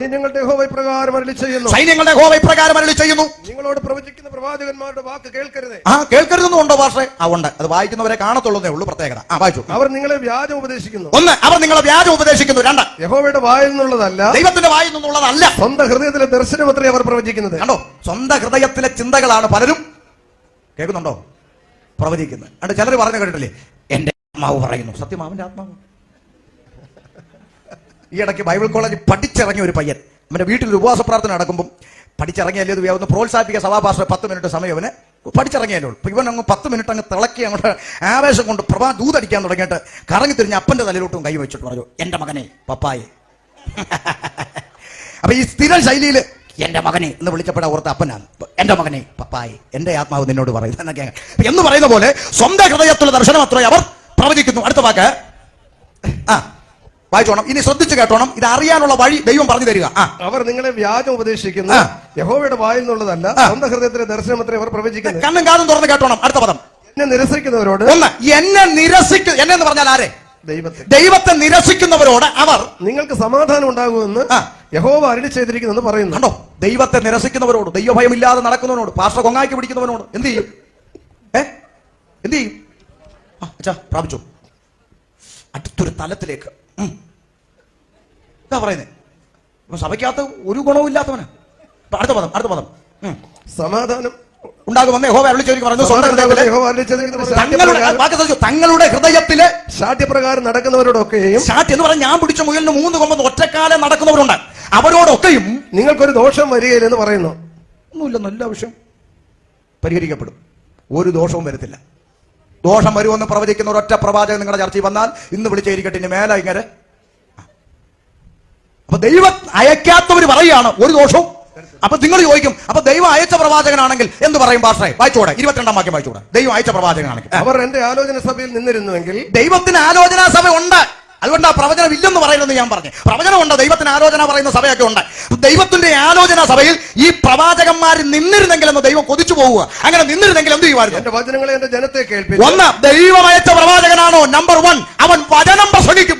സൈന്യങ്ങളുടെ ഹോവ പ്രകാരം അരളി ചെയ്യുന്നു. സൈന്യങ്ങളുടെ ഹോവ പ്രകാരം അരളി ചെയ്യുന്നു. നിങ്ങളോട് പ്രവചിക്കുന്ന പ്രവാചകന്മാരുടെ വാക്ക് കേൾക്കരുത്. ആ കേൾക്കരുതെന്നുണ്ടോ ഭാഷേ ആ ഉണ്ട്. അത് വായിക്കുന്നവരെ കാണത്തുള്ളതേ ഉള്ളൂ പ്രത്യേകത. ആ വായിച്ചു. അവർ നിങ്ങളെ വ്യാജം ഉപദേശിക്കുന്നു. ഒന്ന് അവർ നിങ്ങളെ വ്യാജം ഉപദേശിക്കുന്നു. രണ്ട് യഹോവയുടെ വായിൽ നിന്നുള്ളതല്ല ദൈവത്തിന്റെ വായിൽ നിന്നുള്ളതല്ല. സ്വന്തം ഹൃദയത്തിലെ ദർശനമത്രേ അവർ പ്രവചിക്കുന്നത്. കണ്ടോ? സ്വന്തം ഹൃദയത്തിലെ ചിന്തകളാണ് പലരും കേൾക്കുന്നുണ്ടോ? പ്രവചിക്കുന്നത്. അണ്ട് ചിലർ പറഞ്ഞു കേട്ടിട്ടില്ലേ? എന്റെ ആത്മാവ് പറയുന്നു. സത്യമാവിന്റെ ആത്മാവ്. ഈ ഇടയ്ക്ക് ബൈബിൾ കോളേജ് പഠിച്ചിറങ്ങിയ ഒരു പയ്യൻ. അവന്റെ വീട്ടിൽ ഒരു ഉപവാസ പ്രാർത്ഥന നടക്കുമ്പോൾ പഠിച്ചിറങ്ങിയല്ലേ ഇത് ഒന്ന് പ്രോത്സാഹിപ്പിക്കുക സഭാഭാഷ പത്ത് മിനിറ്റ് സമയം അവന് പഠിച്ചിറങ്ങിയല്ലോ ഇപ്പൊ ഇവൻ അങ്ങ് പത്ത് മിനിറ്റ് അങ്ങ് തിളക്കി അങ്ങോട്ട് ആവേശം കൊണ്ട് പ്രഭാ ദൂതടിക്കാൻ തുടങ്ങിയിട്ട് കറങ്ങി തിരിഞ്ഞ് അപ്പന്റെ തലയിലോട്ടും കൈ വെച്ചിട്ട് പറഞ്ഞു എന്റെ മകനെ പപ്പായെ. അപ്പൊ ഈ സ്ഥിര ശൈലിയിൽ എന്റെ മകനെ എന്ന് വിളിച്ചപ്പോഴ ഓർത്ത അപ്പനാണ്. എന്റെ മകനെ പപ്പായി എന്റെ ആത്മാവ് നിന്നോട് പറയുന്നു എന്ന് പറയുന്ന പോലെ സ്വന്തം ഹൃദയത്തുള്ള ദർശനം അത്രേ അവർ പ്രവചിക്കുന്നു. അടുത്ത വാക്ക്. ആ. വായിച്ചോണം. ഇനി ശ്രദ്ധിച്ചു കേട്ടോണം. ഇത് അറിയാനുള്ള വഴി ദൈവം പറഞ്ഞു തരിക. അവർ നിങ്ങളെ വ്യാജം ഉപദേശിക്കുന്ന. യഹോവയുടെ വായിൽ നിന്നുള്ളതല്ല. സ്വന്തം ഹൃദയത്തിലെ ദർശനമത്രേ അവർ പ്രവചിക്കുന്നത് കണ്ണും കാതും തുറന്ന് കേട്ടോണം. അടുത്ത പദം. എന്നെ നിരസിക്കുന്നവരോട് ഒന്ന് എന്നെ നിരസിക്കു എന്നെ എന്ന് പറഞ്ഞാൽ ആരെ? ദൈവത്തെ. ദൈവത്തെ നിരസിക്കുന്നവരോട് അവർ നിങ്ങൾക്ക് സമാധാനം ഉണ്ടാകുമെന്ന്. യഹോവ അരുളി ചെയ്തിരിക്കുന്നു പറയുന്നു. കണ്ടോ? ദൈവത്തെ നിരസിക്കുന്നവരോട് ദൈവഭയം ഇല്ലാതെ നടക്കുന്നവനോട് പാർശ്വ കൊങ്ങാക്കി പിടിക്കുന്നവനോട് എന്ത് ചെയ്യും? ഏ? എന്ത് ചെയ്യും? ആ അച്ഛാ പ്രാപിച്ചു. അടുത്തൊരു തലത്തിലേക്ക്. എന്താ പറയുന്നത് ഇപ്പൊ സഭയ്ക്കകത്ത് ഒരു ഗുണവും ഇല്ലാത്തവന്. അടുത്ത പദം അടുത്ത പദം. സമാധാനം. ഉണ്ടാകുമെന്ന് യഹോവ പറഞ്ഞു സ്വന്തം തങ്ങളുടെ ഹൃദയത്തിലെ ശാഠ്യപ്രകാരം നടക്കുന്നവരോടൊക്കെയും ശാഠ്യം എന്ന് പറഞ്ഞാൽ ഞാൻ പിടിച്ച മുയലിന് മൂന്ന് കൊമ്പ് ഒറ്റക്കാലം നടക്കുന്നവരുണ്ട്. അവരോടൊക്കെയും നിങ്ങൾക്കൊരു ദോഷം വരികയില്ലെന്ന് പറയുന്നു. ഒന്നുമില്ല നല്ല വിഷയം. പരിഹരിക്കപ്പെടും. ഒരു ദോഷവും വരത്തില്ല. ദോഷം വരുമെന്ന് പ്രവചിക്കുന്ന ഒരൊറ്റ പ്രവാചകൻ നിങ്ങളുടെ ചർച്ചയിൽ വന്നാൽ ഇന്ന് വിളിച്ചേരിക്കട്ടെ ഇനി മേലെ ഇങ്ങനെ അപ്പൊ ദൈവം അയക്കാത്തവർ പറയുകയാണ് ഒരു ദോഷവും. അപ്പൊ നിങ്ങൾ ചോദിക്കും അപ്പൊ ദൈവം അയച്ച പ്രവാചകനാണെങ്കിൽ എന്ന് പറയും പാസ്റ്ററെ? വായിച്ചൂടെ ഇരുപത്തിരണ്ടാം വാക്യം വായിച്ചൂടെ ദൈവം അയച്ച പ്രവാചകനാണെങ്കിൽ. അവർ എന്റെ ആലോചന സഭയിൽ നിന്നിരുന്നുവെങ്കിൽ ദൈവത്തിന് ആലോചനാ സഭ ഉണ്ട്. അതുകൊണ്ട് ആ പ്രവചനം ഇല്ലെന്ന് പറയുന്നത് ഞാൻ പറഞ്ഞു. പ്രവചനമുണ്ട് ദൈവത്തിന് ആലോചന പറയുന്ന സഭയൊക്കെ ഉണ്ട്. ദൈവത്തിന്റെ ആലോചന സഭയിൽ ഈ പ്രവാചകന്മാർ നിന്നിരുന്നെങ്കിൽ എന്ന് ദൈവം കൊതിച്ചു പോവുക. അങ്ങനെ നിന്നിരുന്നെങ്കിൽ എന്ത് ചെയ്യുമായിരുന്നു? എന്റെ വചനങ്ങളെ എന്റെ ജനത്തെ കേൾപ്പിച്ചു. ഒന്ന് ദൈവം അയച്ച പ്രവാചകനാണോ? നമ്പർ വൺ അവൻ വചനം പ്രസംഗിക്കും.